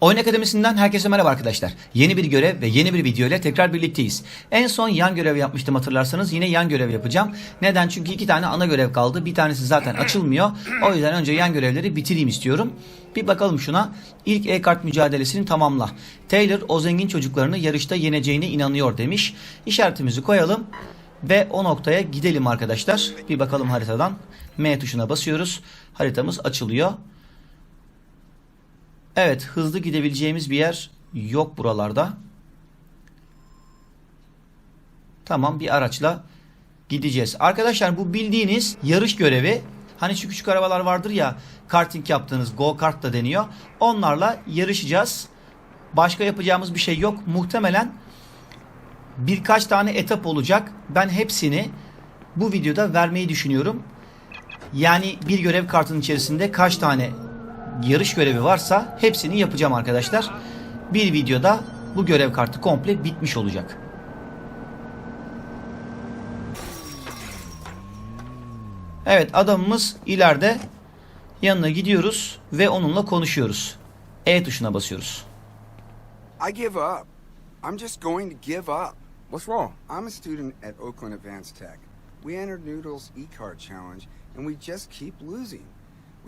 Oyun Akademisi'nden herkese merhaba arkadaşlar. Yeni bir görev ve yeni bir video ile tekrar birlikteyiz. En son yan görev yapmıştım hatırlarsanız yine yan görev yapacağım. Neden? Çünkü iki tane ana görev kaldı. Bir tanesi zaten açılmıyor. O yüzden önce yan görevleri bitireyim istiyorum. Bir bakalım şuna. İlk e-kart mücadelesini tamamla. Taylor o zengin çocuklarını yarışta yeneceğine inanıyor demiş. İşaretimizi koyalım ve o noktaya gidelim arkadaşlar. Bir bakalım haritadan. M tuşuna basıyoruz. Haritamız açılıyor. Evet hızlı gidebileceğimiz bir yer yok buralarda. Tamam bir araçla gideceğiz. Arkadaşlar bu bildiğiniz yarış görevi. Hani şu küçük arabalar vardır ya karting yaptığınız go kart da deniyor. Onlarla yarışacağız. Başka yapacağımız bir şey yok. Muhtemelen birkaç tane etap olacak. Ben hepsini bu videoda vermeyi düşünüyorum. Yani bir görev kartının içerisinde kaç tane yarış görevi varsa hepsini yapacağım arkadaşlar. Bir videoda bu görev kartı komple bitmiş olacak. Evet adamımız ileride yanına gidiyoruz ve onunla konuşuyoruz. E tuşuna basıyoruz. I give up. I'm just going to give up. What's wrong? I'm a student at Oakland Advanced Tech. We entered Noodle's e-card challenge, and we just keep losing.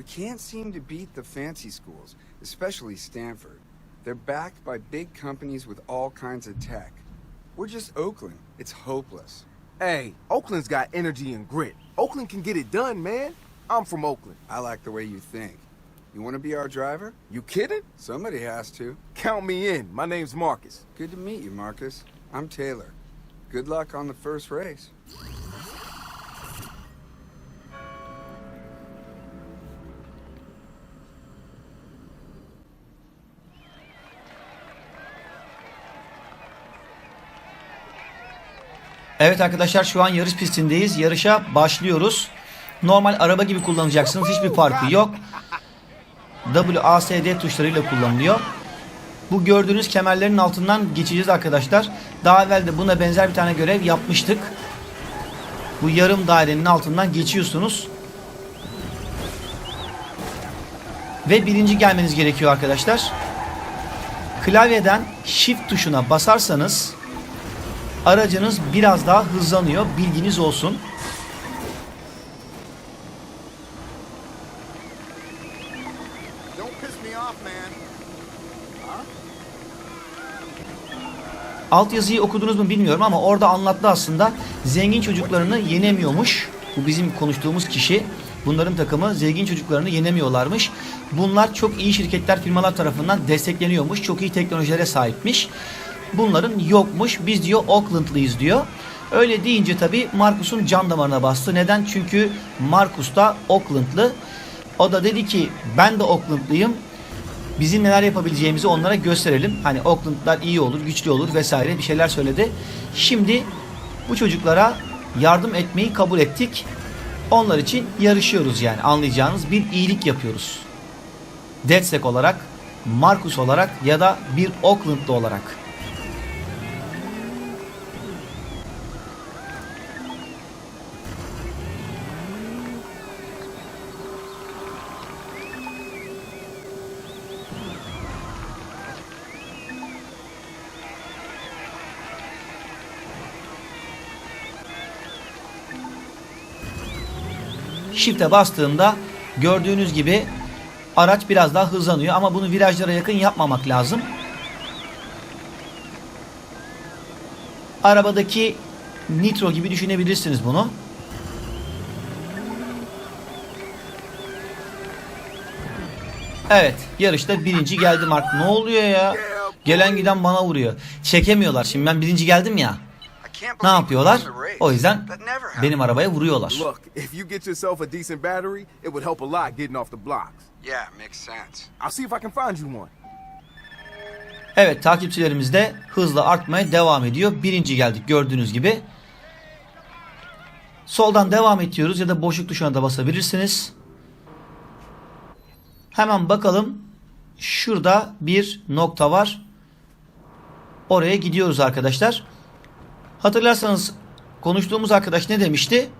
We can't seem to beat the fancy schools, especially Stanford. They're backed by big companies with all kinds of tech. We're just Oakland. It's hopeless. Hey, Oakland's got energy and grit. Oakland can get it done, man. I'm from Oakland. I like the way you think. You want to be our driver? You kidding? Somebody has to. Count me in. My name's Marcus. Good to meet you, Marcus. I'm Taylor. Good luck on the first race. Evet arkadaşlar şu an yarış pistindeyiz. Yarışa başlıyoruz. Normal araba gibi kullanacaksınız. Hiçbir farkı yok. WASD tuşlarıyla kullanılıyor. Bu gördüğünüz kemerlerin altından geçeceğiz arkadaşlar. Daha evvel de buna benzer bir tane görev yapmıştık. Bu yarım dairenin altından geçiyorsunuz. Ve birinci gelmeniz gerekiyor arkadaşlar. Klavyeden Shift tuşuna basarsanız aracınız biraz daha hızlanıyor. Bilginiz olsun. Altyazıyı okudunuz mu bilmiyorum ama orada anlattı aslında. Zengin çocuklarını yenemiyormuş. Bu bizim konuştuğumuz kişi. Bunların takımı zengin çocuklarını yenemiyorlarmış. Bunlar çok iyi şirketler, firmalar tarafından destekleniyormuş. Çok iyi teknolojilere sahipmiş. Bunların yokmuş. Biz diyor Oakland'lıyız diyor. Öyle deyince tabii Marcus'un can damarına bastı. Neden? Çünkü Marcus da Oakland'lı. O da dedi ki ben de Oakland'lıyım. Bizim neler yapabileceğimizi onlara gösterelim. Hani Oakland'lar iyi olur, güçlü olur vesaire bir şeyler söyledi. Şimdi bu çocuklara yardım etmeyi kabul ettik. Onlar için yarışıyoruz yani anlayacağınız bir iyilik yapıyoruz. Detsek olarak, Marcus olarak ya da bir Oakland'lı olarak. Shift'e bastığımda gördüğünüz gibi araç biraz daha hızlanıyor ama bunu virajlara yakın yapmamak lazım. Arabadaki nitro gibi düşünebilirsiniz bunu. Evet yarışta birinci geldi Mark. Ne oluyor ya? Gelen giden bana vuruyor. Çekemiyorlar. Şimdi ben birinci geldim ya. Ne yapıyorlar? O yüzden benim arabaya vuruyorlar. Look, if you get yourself a decent battery, it would help a lot getting off the blocks. Yeah, makes sense. I'll see if I can find you one. Evet takipçilerimiz de hızla artmaya devam ediyor. Birinci geldik gördüğünüz gibi. Soldan devam ediyoruz ya da boşluk tuşuna da basabilirsiniz. Hemen bakalım. Şurada bir nokta var. Oraya gidiyoruz arkadaşlar. Hatırlarsanız konuştuğumuz arkadaş ne demişti?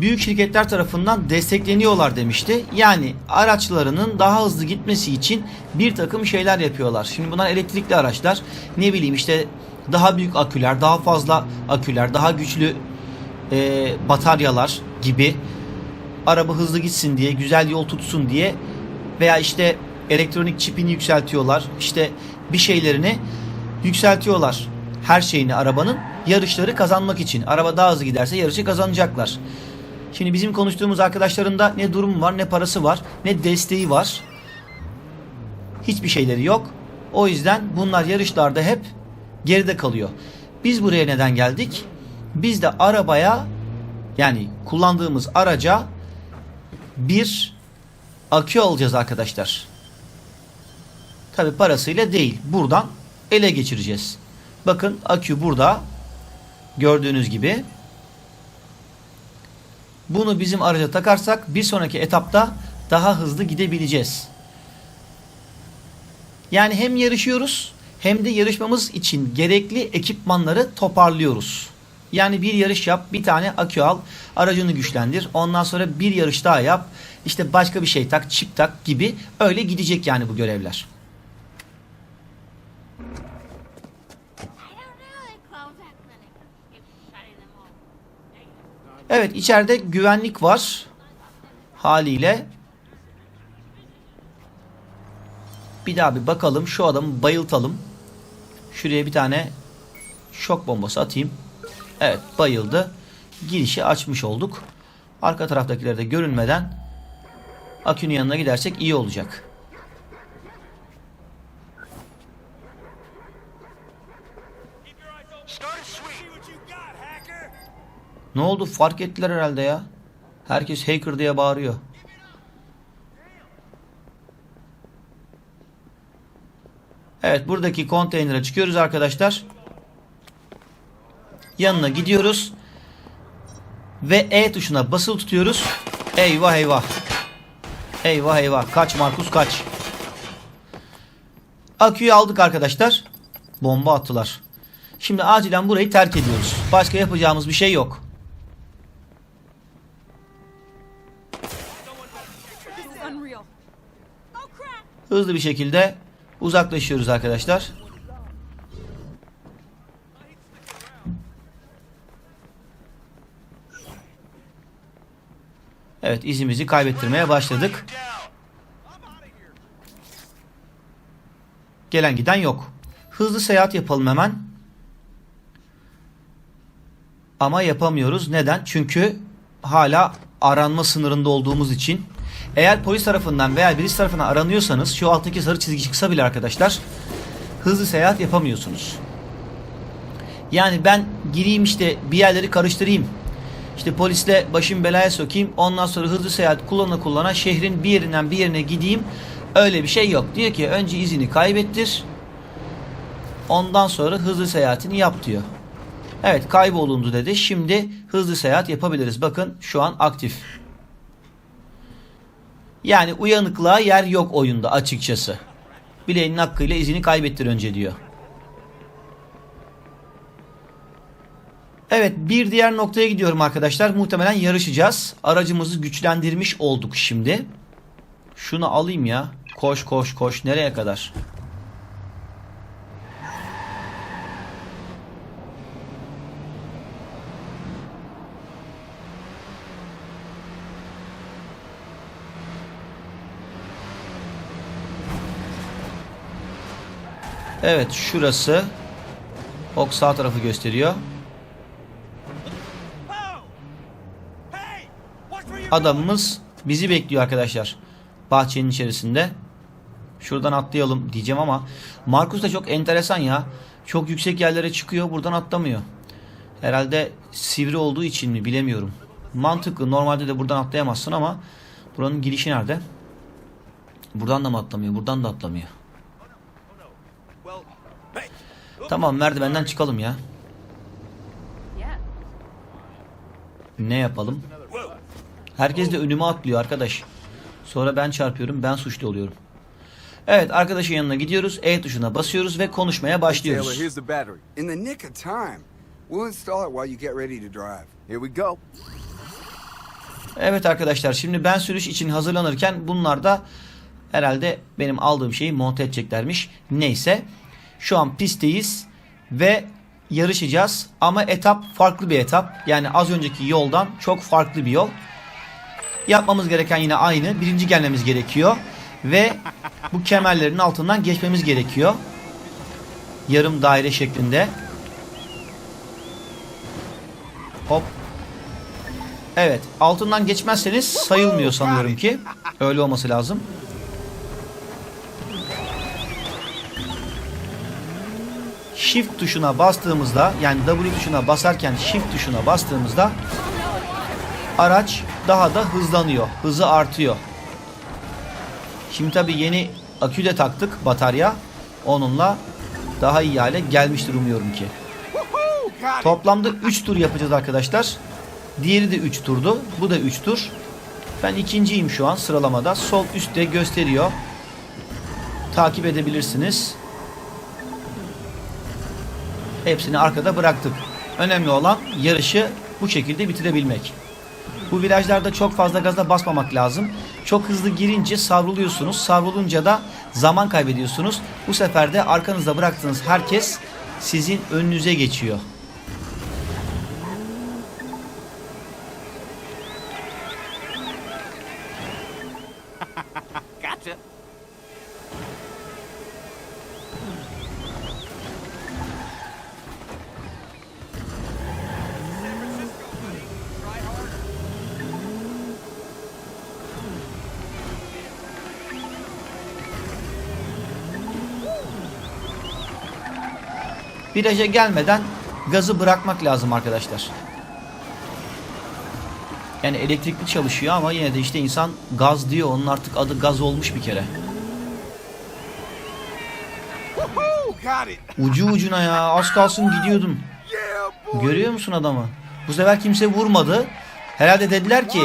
büyük şirketler tarafından destekleniyorlar demişti. Yani araçlarının daha hızlı gitmesi için bir takım şeyler yapıyorlar. Şimdi bunlar elektrikli araçlar. Ne bileyim işte daha büyük aküler, daha fazla aküler, daha güçlü e, bataryalar gibi araba hızlı gitsin diye, güzel yol tutsun diye veya işte elektronik çipini yükseltiyorlar. İşte bir şeylerini yükseltiyorlar. Her şeyini arabanın yarışları kazanmak için. Araba daha hızlı giderse yarışı kazanacaklar. Şimdi bizim konuştuğumuz arkadaşların da ne durum var, ne parası var, ne desteği var. Hiçbir şeyleri yok. O yüzden bunlar yarışlarda hep geride kalıyor. Biz buraya neden geldik? Biz de arabaya yani kullandığımız araca bir akü alacağız arkadaşlar. Tabi parasıyla değil. Buradan ele geçireceğiz. Bakın akü burada. Gördüğünüz gibi. Bunu bizim araca takarsak bir sonraki etapta daha hızlı gidebileceğiz. Yani hem yarışıyoruz hem de yarışmamız için gerekli ekipmanları toparlıyoruz. Yani bir yarış yap, bir tane akü al, aracını güçlendir. Ondan sonra bir yarış daha yap. işte başka bir şey tak, çip tak gibi öyle gidecek yani bu görevler. Evet içeride güvenlik var. Haliyle. Bir daha bir bakalım. Şu adamı bayıltalım. Şuraya bir tane şok bombası atayım. Evet bayıldı. Girişi açmış olduk. Arka taraftakileri de görünmeden akünün yanına gidersek iyi olacak. Ne oldu? Fark ettiler herhalde ya. Herkes hacker diye bağırıyor. Evet buradaki konteynere çıkıyoruz arkadaşlar. Yanına gidiyoruz. Ve E tuşuna basılı tutuyoruz. Eyvah eyvah. Eyvah eyvah. Kaç Markus kaç. Aküyü aldık arkadaşlar. Bomba attılar. Şimdi acilen burayı terk ediyoruz. Başka yapacağımız bir şey yok. Hızlı bir şekilde uzaklaşıyoruz arkadaşlar. Evet izimizi kaybettirmeye başladık. Gelen giden yok. Hızlı seyahat yapalım hemen. Ama yapamıyoruz. Neden? Çünkü hala aranma sınırında olduğumuz için. Eğer polis tarafından veya birisi tarafından aranıyorsanız şu alttaki sarı çizgi çıksa bile arkadaşlar hızlı seyahat yapamıyorsunuz. Yani ben gireyim işte bir yerleri karıştırayım. İşte polisle başım belaya sokayım. Ondan sonra hızlı seyahat kullana kullana şehrin bir yerinden bir yerine gideyim. Öyle bir şey yok. Diyor ki önce izini kaybettir. Ondan sonra hızlı seyahatini yap diyor. Evet kaybolundu dedi. Şimdi hızlı seyahat yapabiliriz. Bakın şu an aktif. Yani uyanıklığa yer yok oyunda açıkçası. Bileğinin hakkıyla izini kaybettir önce diyor. Evet bir diğer noktaya gidiyorum arkadaşlar. Muhtemelen yarışacağız. Aracımızı güçlendirmiş olduk şimdi. Şunu alayım ya. Koş koş koş. Nereye kadar? Evet şurası. Ok sağ tarafı gösteriyor. Adamımız bizi bekliyor arkadaşlar. Bahçenin içerisinde. Şuradan atlayalım diyeceğim ama Markus da çok enteresan ya. Çok yüksek yerlere çıkıyor buradan atlamıyor. Herhalde sivri olduğu için mi bilemiyorum. Mantıklı normalde de buradan atlayamazsın ama buranın girişi nerede? Buradan da mı atlamıyor? Buradan da atlamıyor. Tamam merdivenden çıkalım ya. Ne yapalım? Herkes de önüme atlıyor arkadaş. Sonra ben çarpıyorum, ben suçlu oluyorum. Evet, arkadaşın yanına gidiyoruz. E tuşuna basıyoruz ve konuşmaya başlıyoruz. Evet arkadaşlar şimdi ben sürüş için hazırlanırken bunlar da herhalde benim aldığım şeyi monte edeceklermiş. Neyse şu an pistteyiz ve yarışacağız ama etap farklı bir etap. Yani az önceki yoldan çok farklı bir yol. Yapmamız gereken yine aynı. Birinci gelmemiz gerekiyor ve bu kemerlerin altından geçmemiz gerekiyor. Yarım daire şeklinde. Hop Evet. Altından geçmezseniz sayılmıyor sanıyorum ki. Öyle olması lazım. Shift tuşuna bastığımızda yani W tuşuna basarken Shift tuşuna bastığımızda araç daha da hızlanıyor. Hızı artıyor. Şimdi tabi yeni akü de taktık batarya. Onunla daha iyi hale gelmiştir umuyorum ki. Toplamda 3 tur yapacağız arkadaşlar. Diğeri de 3 turdu. Bu da 3 tur. Ben ikinciyim şu an sıralamada. Sol üstte gösteriyor. Takip edebilirsiniz. Hepsini arkada bıraktık. Önemli olan yarışı bu şekilde bitirebilmek. Bu virajlarda çok fazla gaza basmamak lazım. Çok hızlı girince savruluyorsunuz. Savrulunca da zaman kaybediyorsunuz. Bu sefer de arkanızda bıraktığınız herkes sizin önünüze geçiyor. Viraja gelmeden gazı bırakmak lazım arkadaşlar. Yani elektrikli çalışıyor ama yine de işte insan gaz diyor. Onun artık adı gaz olmuş bir kere. Ucu ucuna ya az kalsın gidiyordum. Görüyor musun adamı? Bu sefer kimse vurmadı. Herhalde dediler ki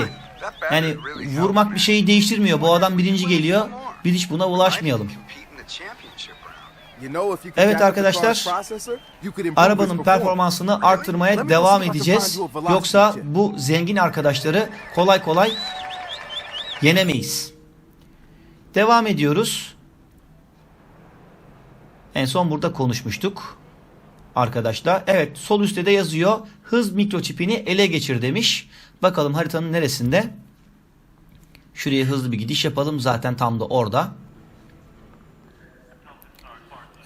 yani vurmak bir şeyi değiştirmiyor. Bu adam birinci geliyor. Biz hiç buna ulaşmayalım. Evet arkadaşlar, Arabanın performansını artırmaya devam edeceğiz. Yoksa bu zengin arkadaşları kolay kolay yenemeyiz. Devam ediyoruz. En son burada konuşmuştuk. Arkadaşlar. Evet sol üstte de yazıyor. Hız mikroçipini ele geçir demiş. Bakalım haritanın neresinde? Şuraya hızlı bir gidiş yapalım. Zaten tam da orada.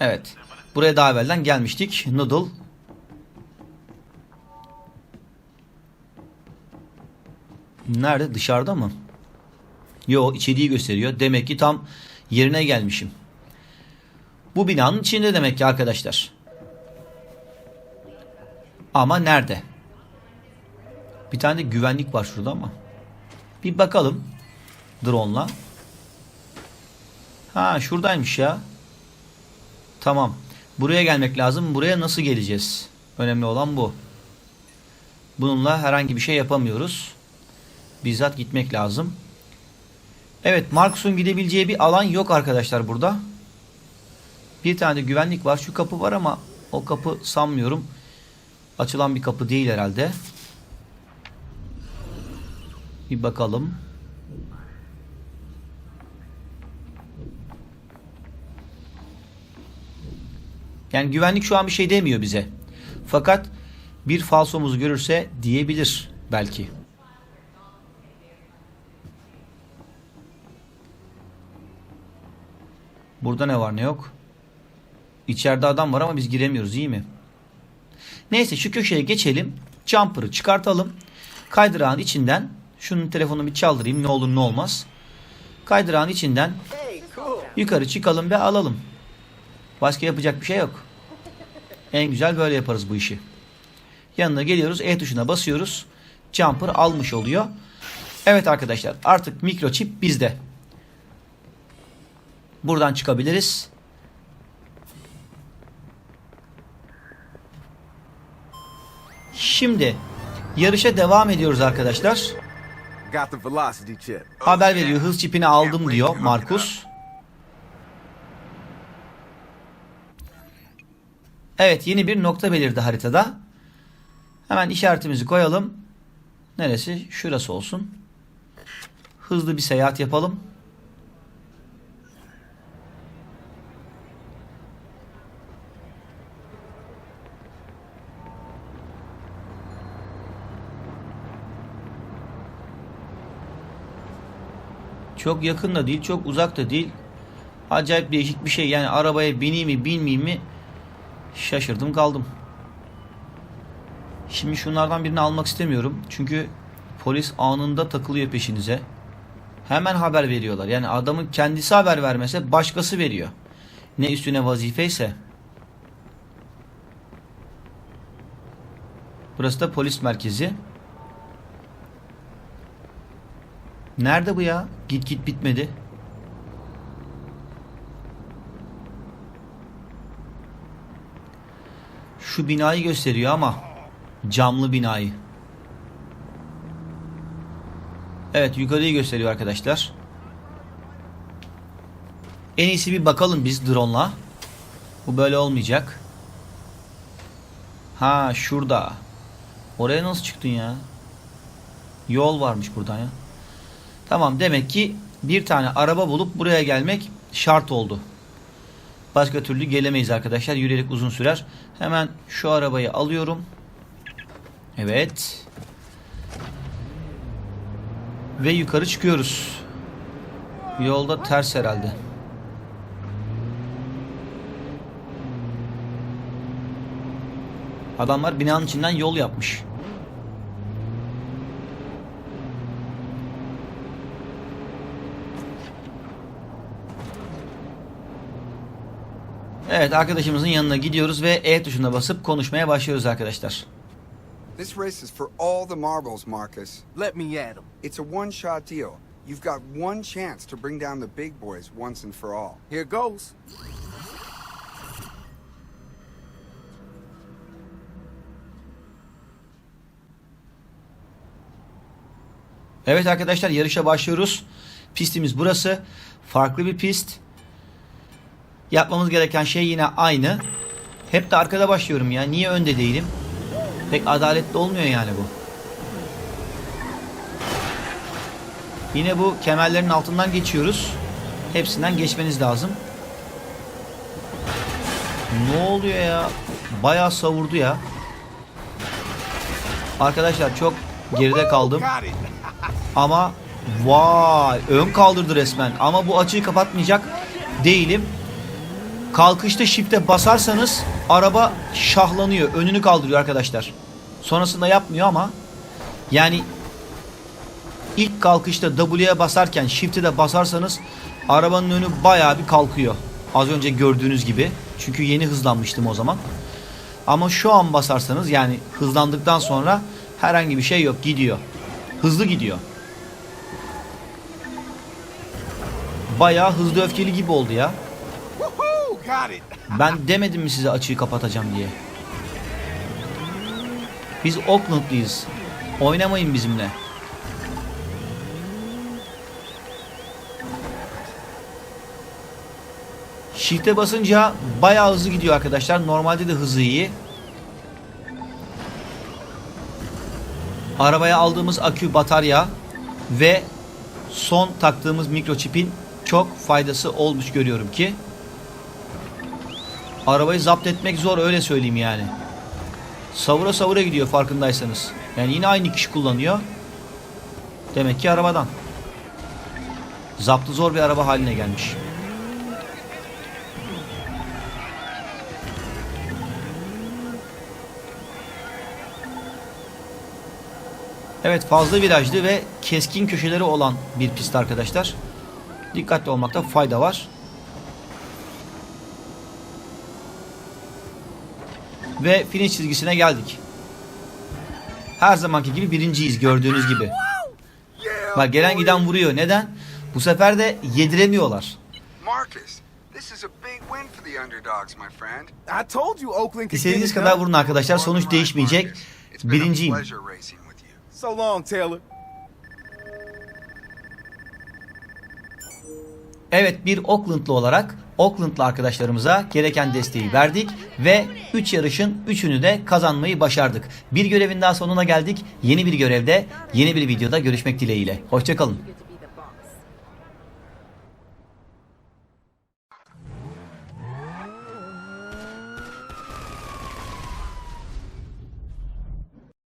Evet. Buraya daha evvelden gelmiştik. Noodle. Nerede? Dışarıda mı? Yo içeriği gösteriyor. Demek ki tam yerine gelmişim. Bu binanın içinde demek ki arkadaşlar. Ama nerede? Bir tane de güvenlik var şurada ama. Bir bakalım. Drone'la. Ha şuradaymış ya. Tamam. Buraya gelmek lazım. Buraya nasıl geleceğiz? Önemli olan bu. Bununla herhangi bir şey yapamıyoruz. Bizzat gitmek lazım. Evet Markus'un gidebileceği bir alan yok arkadaşlar burada. Bir tane de güvenlik var. Şu kapı var ama o kapı sanmıyorum. Açılan bir kapı değil herhalde. Bir bakalım. Yani güvenlik şu an bir şey demiyor bize. Fakat bir falsomuzu görürse diyebilir belki. Burada ne var ne yok? İçeride adam var ama biz giremiyoruz iyi mi? Neyse şu köşeye geçelim. Jumper'ı çıkartalım. Kaydırağın içinden şunun telefonunu bir çaldırayım ne olur ne olmaz. Kaydırağın içinden yukarı çıkalım ve alalım. Başka yapacak bir şey yok. En güzel böyle yaparız bu işi. Yanına geliyoruz E tuşuna basıyoruz. Jumper almış oluyor. Evet arkadaşlar artık mikroçip bizde. Buradan çıkabiliriz. Şimdi yarışa devam ediyoruz arkadaşlar. Haber veriyor hız çipini aldım diyor Markus. Evet yeni bir nokta belirdi haritada. Hemen işaretimizi koyalım. Neresi? Şurası olsun. hızlı bir seyahat yapalım. Çok yakın da değil, çok uzak da değil. Acayip değişik bir şey. Yani arabaya bineyim mi, binmeyeyim mi şaşırdım kaldım. Şimdi şunlardan birini almak istemiyorum. Çünkü polis anında takılıyor peşinize. Hemen haber veriyorlar. Yani adamın kendisi haber vermese başkası veriyor. Ne üstüne vazifeyse. Burası da polis merkezi. Nerede bu ya? Git git bitmedi. Şu binayı gösteriyor ama camlı binayı. Evet yukarıyı gösteriyor arkadaşlar. En iyisi bir bakalım biz drone'la. Bu böyle olmayacak. Ha şurada. Oraya nasıl çıktın ya? Yol varmış buradan ya. Tamam demek ki bir tane araba bulup buraya gelmek şart oldu. Başka türlü gelemeyiz arkadaşlar. Yürüyerek uzun sürer. Hemen şu arabayı alıyorum. Evet. Ve yukarı çıkıyoruz. Yolda ters herhalde. Adamlar binanın içinden yol yapmış. Evet arkadaşımızın yanına gidiyoruz ve E tuşuna basıp konuşmaya başlıyoruz arkadaşlar. This race is for all the marbles, Marcus. Let me at him. It's a one-shot deal. You've got one chance to bring down the big boys once and for all. Here goes. Evet arkadaşlar yarışa başlıyoruz. Pistimiz burası. Farklı bir pist. Yapmamız gereken şey yine aynı. Hep de arkada başlıyorum ya. Niye önde değilim? Pek adaletli olmuyor yani bu. Yine bu kemerlerin altından geçiyoruz. Hepsinden geçmeniz lazım. Ne oluyor ya? Bayağı savurdu ya. Arkadaşlar çok geride kaldım. Ama vay ön kaldırdı resmen. Ama bu açıyı kapatmayacak değilim. Kalkışta shift'e basarsanız araba şahlanıyor. Önünü kaldırıyor arkadaşlar. Sonrasında yapmıyor ama yani ilk kalkışta W'ye basarken shift'e de basarsanız arabanın önü bayağı bir kalkıyor. Az önce gördüğünüz gibi. Çünkü yeni hızlanmıştım o zaman. Ama şu an basarsanız yani hızlandıktan sonra herhangi bir şey yok gidiyor. Hızlı gidiyor. Bayağı hızlı öfkeli gibi oldu ya. Ben demedim mi size açıyı kapatacağım diye. Biz Oakland'lıyız. Oynamayın bizimle. Shift'e basınca bayağı hızlı gidiyor arkadaşlar. Normalde de hızı iyi. Arabaya aldığımız akü, batarya ve son taktığımız mikroçipin çok faydası olmuş görüyorum ki. Arabayı zapt etmek zor öyle söyleyeyim yani. Savura savura gidiyor farkındaysanız. Yani yine aynı kişi kullanıyor. Demek ki arabadan. Zaptı zor bir araba haline gelmiş. Evet fazla virajlı ve keskin köşeleri olan bir pist arkadaşlar. Dikkatli olmakta fayda var. Ve finish çizgisine geldik. Her zamanki gibi birinciyiz gördüğünüz gibi. Bak gelen giden vuruyor. Neden? Bu sefer de yediremiyorlar. İstediğiniz kadar vurun arkadaşlar. Sonuç değişmeyecek. Birinciyim. Evet bir Oakland'lı olarak Oakland'lı arkadaşlarımıza gereken desteği verdik ve 3 yarışın 3'ünü de kazanmayı başardık. Bir görevin daha sonuna geldik. Yeni bir görevde, yeni bir videoda görüşmek dileğiyle. Hoşçakalın.